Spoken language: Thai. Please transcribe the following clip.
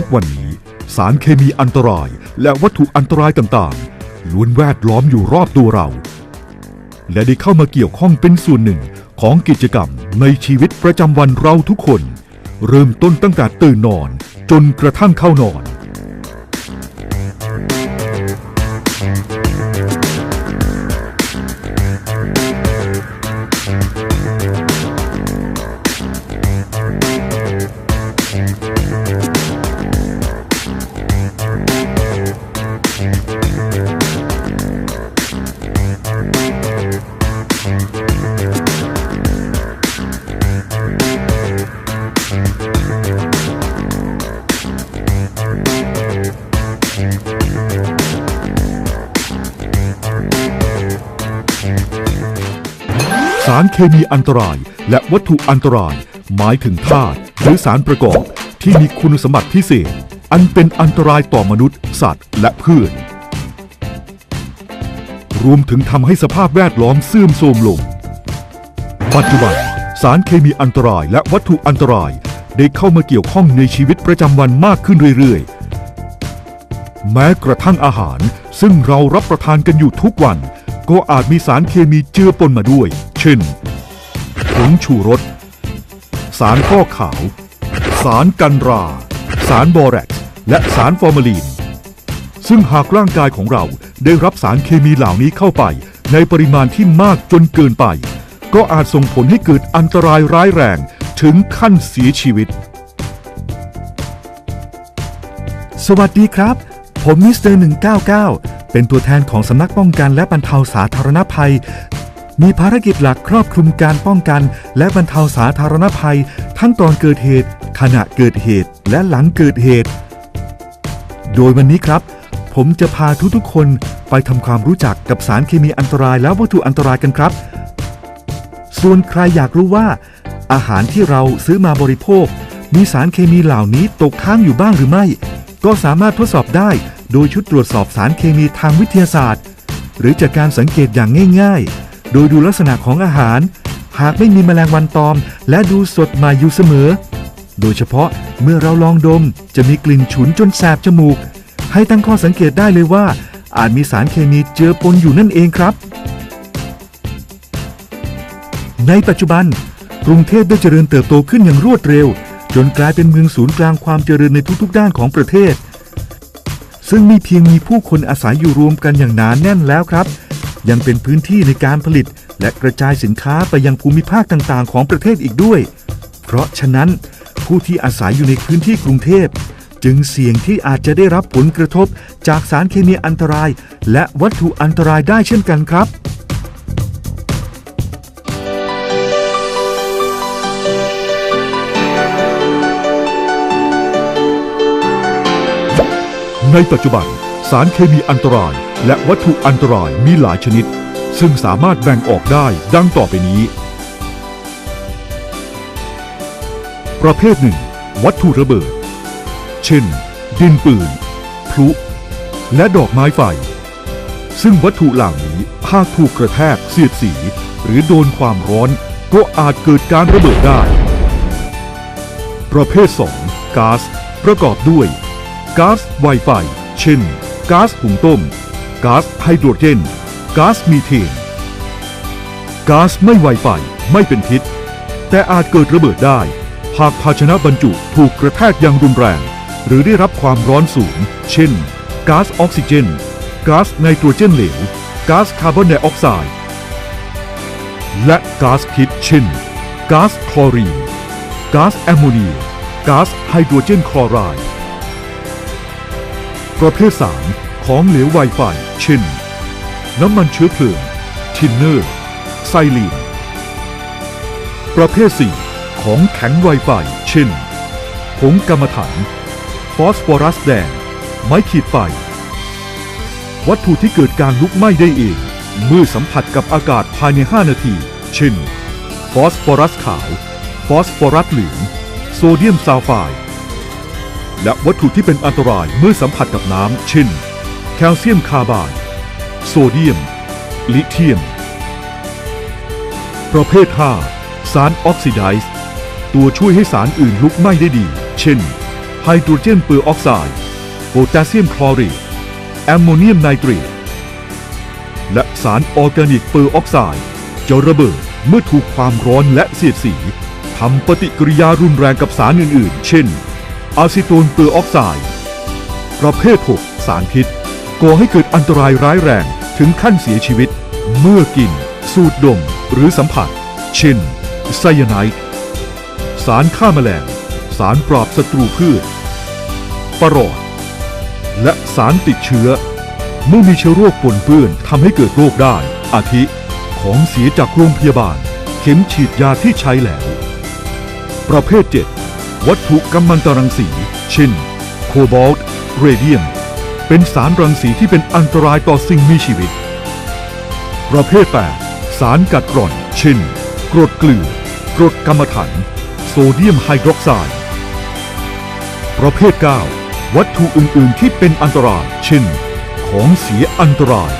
ทุกวันนี้สารเคมีอันตรายและวัตถุอันตรายต่างๆ ล้วนแวดล้อมอยู่รอบตัวเรา และได้เข้ามาเกี่ยวข้องเป็นส่วนหนึ่งของกิจกรรมในชีวิตประจำวันเราทุกคน เริ่มต้นตั้งแต่ตื่นนอนจนกระทั่งเข้านอน สารเคมีอันตราย และวัตถุอันตราย หมายถึงธาตุหรือสารประกอบที่มีคุณสมบัติพิเศษ อันเป็นอันตรายต่อมนุษย์ สัตว์ และพืช รวมถึงทำให้สภาพแวดล้อมเสื่อมโทรมลง ปัจจุบัน สารเคมีอันตรายและวัตถุอันตราย ได้เข้ามาเกี่ยวข้องในชีวิตประจำวันมากขึ้นเรื่อยๆ แม้กระทั่งอาหารซึ่งเรารับประทานกันอยู่ทุกวัน ก็อาจมีสารเคมีเจือปนมาด้วย เช่น ผงชูรส สารฟอกขาว สารกันรา สารบอแร็กซ์และสารฟอร์มาลีน ซึ่งหากร่างกายของเราได้รับสารเคมีเหล่านี้เข้าไป ในปริมาณที่มากจนเกินไป ก็อาจส่งผลให้เกิดอันตรายร้ายแรงถึงขั้นเสียชีวิต สวัสดีครับ ผมมิสเตอร์ 199 เป็นตัวแทนของสำนักป้องกันและบรรเทาสาธารณภัย มีภารกิจหลักครอบคลุมการป้องกันและบรรเทาสาธารณภัย ทั้งตอนเกิดเหตุ ขณะเกิดเหตุ และหลังเกิดเหตุ โดยวันนี้ครับ ผมจะพาทุกๆ คนไปทำความรู้จักกับสารเคมีอันตรายและวัตถุอันตรายกันครับ ส่วนใครอยากรู้ว่า อาหารที่เราซื้อมาบริโภค มีสารเคมีเหล่านี้ตกค้างอยู่บ้างหรือไม่ ก็สามารถทดสอบได้โดยชุดตรวจสอบสารเคมีทางวิทยาศาสตร์ หรือจากการสังเกตอย่างง่ายๆ โดยดูลักษณะของอาหาร หากไม่มีแมลงวันตอม และดูสดใหม่อยู่เสมอ โดยเฉพาะเมื่อเราลองดมจะมีกลิ่นฉุนจนแสบจมูก ให้ตั้งข้อสังเกตได้เลยว่า อาจมีสารเคมีเจือปนอยู่นั่นเองครับ ในปัจจุบันกรุงเทพได้เจริญเติบโตขึ้นอย่างรวดเร็ว นกลายเป็นเมืองศูนย์กลางความเจริญในทุกๆ ด้านของประเทศ ซึ่งไม่เพียงมีผู้คนอาศัยอยู่รวมกันอย่างหนานแน่นแล้วครับ ยังเป็นพื้นที่ในการผลิต และกระจายสินค้าไปยังภูมิภาคต่างๆ ของประเทศอีกด้วย เพราะฉะนั้น ผู้ที่อาศัยอยู่ในพื้นที่กรุงเทพจึงเสี่ยงที่อาจจะได้รับผลกระทบจากสารเคมีอันตราย และวัตถุอันตรายได้เช่นกันครับ ในปัจจุบัน สารเคมีอันตราย และวัตถุอันตรายมีหลายชนิด ซึ่งสามารถแบ่งออกได้ดังต่อไปนี้ ประเภทหนึ่ง วัตถุระเบิด เช่น ดินปืน พลุ และดอกไม้ไฟ ซึ่งวัตถุเหล่านี้หากถูกกระแทกเสียดสี หรือโดนความร้อนก็อาจเกิดการระเบิดได้ ประเภท 2 ก๊าซประกอบด้วย ก๊าซไวไฟเช่นก๊าซหุงต้มก๊าซไฮโดรเจนก๊าซมีเทนก๊าซไม่ไวไฟไม่เป็นพิษ แต่อาจเกิดระเบิดได้ หากภาชนะบรรจุถูกกระแทกอย่างรุนแรง หรือได้รับความร้อนสูง เช่นก๊าซออกซิเจนก๊าซไนโตรเจนเหลวก๊าซคาร์บอนไดออกไซด์และก๊าซพิษเช่นก๊าซคลอรีนก๊าซแอมโมเนียก๊าซไฮโดรเจนคลอไรด์ ประเภท3ของเหลวไวไฟเช่น น้ำมันเชื้อเพลิง ทินเนอร์ ไซลีน ประเภท 4 ของแข็งไวไฟเช่น ผงกรรมฐาน ฟอสฟอรัสแดง ไม้ขีดไฟ วัตถุที่เกิดการลุกไหม้ได้เอง เมื่อสัมผัสกับอากาศภายใน 5 นาที เช่น ฟอสฟอรัสขาว ฟอสฟอรัสเหลือง โซเดียมซัลไฟด์ และวัตถุที่เป็นอันตรายเมื่อสัมผัสกับน้ำ เช่น แคลเซียมคาร์บายโซเดียม ลิเธียม ประเภท 5 สารออกซิไดซ์ตัวช่วยให้สารอื่นลุกไหม้ได้ดี เช่น ไฮโดรเจนเปอร์ออกไซด์โพแทสเซียมคลอเรตแอมโมเนียมไนเตรตและสารออร์แกนิกเปอร์ออกไซด์จะระเบิดเมื่อถูกความร้อนและเสียดสีทำปฏิกิริยารุนแรงกับสารอื่นๆ เช่น อะซิโตนเปอร์ออกไซด์ประเภท 6 สารพิษก่อให้เกิดอันตรายร้ายแรงถึงขั้นเสียชีวิต เมื่อกิน สูดดม หรือสัมผัส เช่นไซยาไนด์สารฆ่าแมลง สารปราบศัตรูพืชปรอด และสารติดเชื้อ เมื่อมีเชื้อโรคปนเปื้อนทำให้เกิดโรคได้ อาทิ ของเสียจากโรงพยาบาล เข็มฉีดยาที่ใช้แล้ว ประเภท 7 วัตถุกัมมันตรังสี เช่น โคบอลต์เรเดียม เป็นสารรังสีที่เป็นอันตรายต่อสิ่งมีชีวิต ประเภท 8 สารกัดกร่อน เช่น กรดเกลือกรดกรรมถัน โซเดียมไฮดรอกไซด์ ประเภท 9 วัตถุอื่น ๆ ที่เป็นอันตราย เช่น ของเสียอันตราย